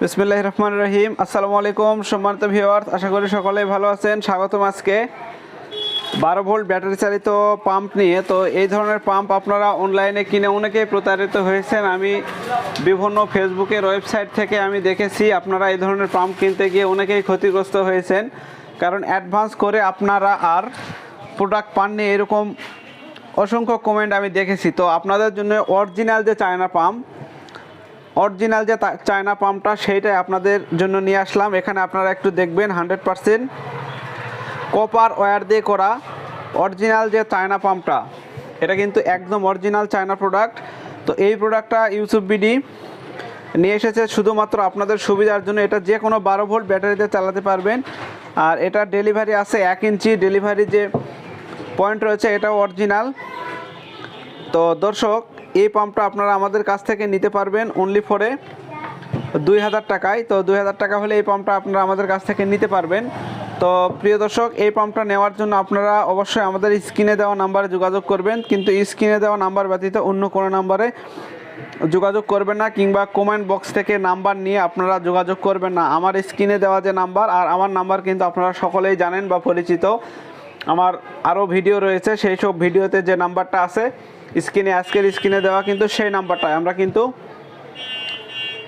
বিসমিল্লাহ রহমান রহিম। আসসালামু আলাইকুম, সম্মানিত ভিওয়ার্স আশা করি সকলেই ভালো আছেন। স্বাগতম আজকে বারো ভোল্ট ব্যাটারি চালিত পাম্প নিয়ে। তো এই ধরনের পাম্প আপনারা অনলাইনে কিনে অনেকেই প্রতারিত হয়েছেন। আমি বিভিন্ন ফেসবুকের ওয়েবসাইট থেকে আমি দেখেছি, আপনারা এই ধরনের পাম্প কিনতে গিয়ে অনেকেই ক্ষতিগ্রস্ত হয়েছেন। কারণ অ্যাডভান্স করে আপনারা আর প্রোডাক্ট পাননি, এরকম অসংখ্য কমেন্ট আমি দেখেছি। তো আপনাদের জন্য অরিজিনাল যে চায়না পাম্প অরিজিনাল যে চায়না পাম্পটা সেইটাই আপনাদের জন্য নিয়ে আসলাম। এখানে আপনারা একটু দেখবেন হান্ড্রেড পারসেন্ট কপার ওয়্যার দিয়ে করা অরিজিনাল যে চায়না পাম্পটা। এটা কিন্তু একদম অরিজিনাল চায়না প্রোডাক্ট। তো এই প্রোডাক্টটা ইউসুফ বিডি নিয়ে এসেছে শুধুমাত্র আপনাদের সুবিধার জন্য। এটা যে কোনো বারো ভোল্ট ব্যাটারিতে চালাতে পারবেন। আর এটা ডেলিভারি আছে এক ইঞ্চি ডেলিভারি যে পয়েন্ট রয়েছে, এটাও অরিজিনাল। তো দর্শক এই পাম্পটা আপনারা আমাদের কাছ থেকে নিতে পারবেন অনলি ফরে দুই হাজার টাকায়। তো দুই হাজার টাকা হলে এই পাম্পটা আপনারা আমাদের কাছ থেকে নিতে পারবেন। তো প্রিয় দর্শক, এই পাম্পটা নেওয়ার জন্য আপনারা অবশ্যই আমাদের স্ক্রিনে দেওয়া নাম্বারে যোগাযোগ করবেন। কিন্তু স্ক্রিনে দেওয়া নাম্বার ব্যতীত অন্য কোনো নাম্বারে যোগাযোগ করবেন না কিংবা কমেন্ট বক্স থেকে নাম্বার নিয়ে আপনারা যোগাযোগ করবেন না। আমার স্ক্রিনে দেওয়া যে নাম্বার, আর আমার নাম্বার কিন্তু আপনারা সকলেই জানেন বা পরিচিত। আমার আরও ভিডিও রয়েছে, সেই সব ভিডিওতে যে নাম্বারটা আছে, স্ক্রিনে, আজকের স্ক্রিনে দেওয়া কিন্তু সেই নাম্বারটাই আমরা কিন্তু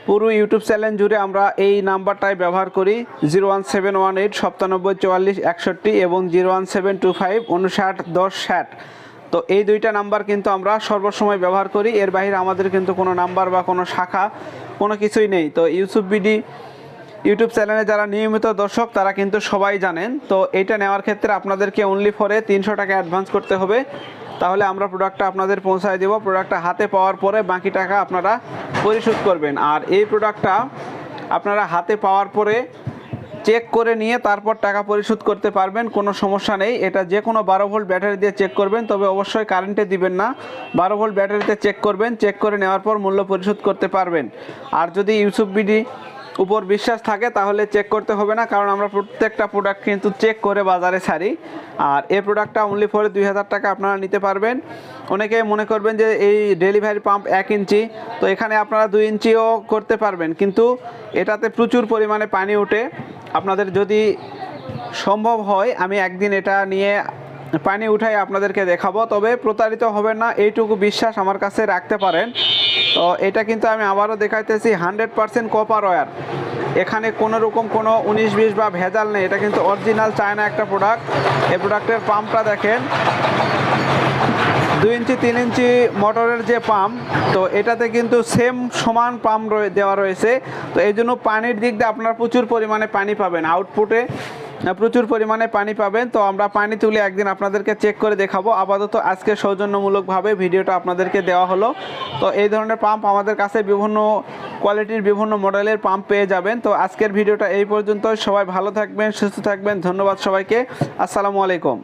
পুরো ইউটিউব চ্যানেল জুড়ে আমরা এই নাম্বারটাই ব্যবহার করি, zero one seven one eight, সপ্তানব্বই চুয়াল্লিশ, একষট্টি এবং zero one seven two five, উনষাট, দশ, ষাট। তো এই দুইটা নাম্বার কিন্তু আমরা সর্বসময় ব্যবহার করি, এর বাইরে আমাদের কিন্তু কোনো নাম্বার বা কোনো শাখা কোনো কিছুই নেই। তো ইউসুফ বিডি ইউটিউব চ্যানেলে যারা নিয়মিত দর্শক, তারা কিন্তু সবাই জানেন। তো এটা নেওয়ার ক্ষেত্রে আপনাদেরকে অনলি ফরে তিনশো টাকা অ্যাডভান্স করতে হবে। তাহলে আমরা প্রোডাক্টটা আপনাদের পৌঁছায় দেবো। প্রোডাক্টটা হাতে পাওয়ার পরে বাকি টাকা আপনারা পরিশোধ করবেন। আর এই প্রোডাক্টটা আপনারা হাতে পাওয়ার পরে চেক করে নিয়ে তারপর টাকা পরিশোধ করতে পারবেন। কোনো সমস্যা নেই। এটা যে কোনো বারো ভোল্ট ব্যাটারি দিয়ে চেক করবেন। তবে অবশ্যই কারেন্টে দিবেন না। বারো ভোল্ট ব্যাটারিতে চেক করবেন। চেক করে নেওয়ার পর মূল্য পরিশোধ করতে পারবেন। আর যদি ইউসুফ বিডি উপর বিশ্বাস থাকে, তাহলে চেক করতে হবে না, কারণ আমরা প্রত্যেকটা প্রোডাক্ট কিন্তু চেক করে বাজারে ছাড়ি। আর এই প্রোডাক্টটা অনলি ফরে দুই হাজার টাকা আপনারা নিতে পারবেন। অনেকে মনে করবেন যে এই ডেলিভারি পাম্প এক ইঞ্চি, তো এখানে আপনারা দুই ইঞ্চিও করতে পারবেন। কিন্তু এটাতে প্রচুর পরিমাণে পানি উঠে আপনাদের যদি সম্ভব হয়, আমি একদিন এটা নিয়ে পানি উঠাই আপনাদেরকে দেখাবো। তবে প্রতারিত হবেন না, এইটুকু বিশ্বাস আমার কাছে রাখতে পারেন। তো এটা কিন্তু আমি আবারও দেখাইতেছি হান্ড্রেড পারসেন্ট কপার ওয়্যার এখানে কোনো রকম কোনো উনিশ, বিশ বা ভেজাল নেই। এটা কিন্তু অরিজিনাল চায়না একটা প্রোডাক্ট এই প্রোডাক্টের পাম্পটা দেখেন। দুই ইঞ্চি, তিন ইঞ্চি মোটরের যে পাম্প তো এটাতে কিন্তু সেম সমান পাম্প দেওয়া রয়েছে। তো এই জন্য পানির দিক দিয়ে আপনার প্রচুর পরিমাণে পানি পাবেন। আউটপুটে প্রচুর পরিমাণে পানি পাবেন। তো আমরা পানি তুলে একদিন আপনাদেরকে চেক করে দেখাবো। আপাতত আজকে সৌজন্যমূলকভাবে ভিডিওটা আপনাদেরকে দেওয়া হলো। তো এই ধরনের পাম্প আমাদের কাছে বিভিন্ন কোয়ালিটির বিভিন্ন মডেলের পাম্প পেয়ে যাবেন। তো আজকের ভিডিওটা এই পর্যন্ত সবাই ভালো থাকবেন, সুস্থ থাকবেন। ধন্যবাদ সবাইকে। আসসালামু আলাইকুম।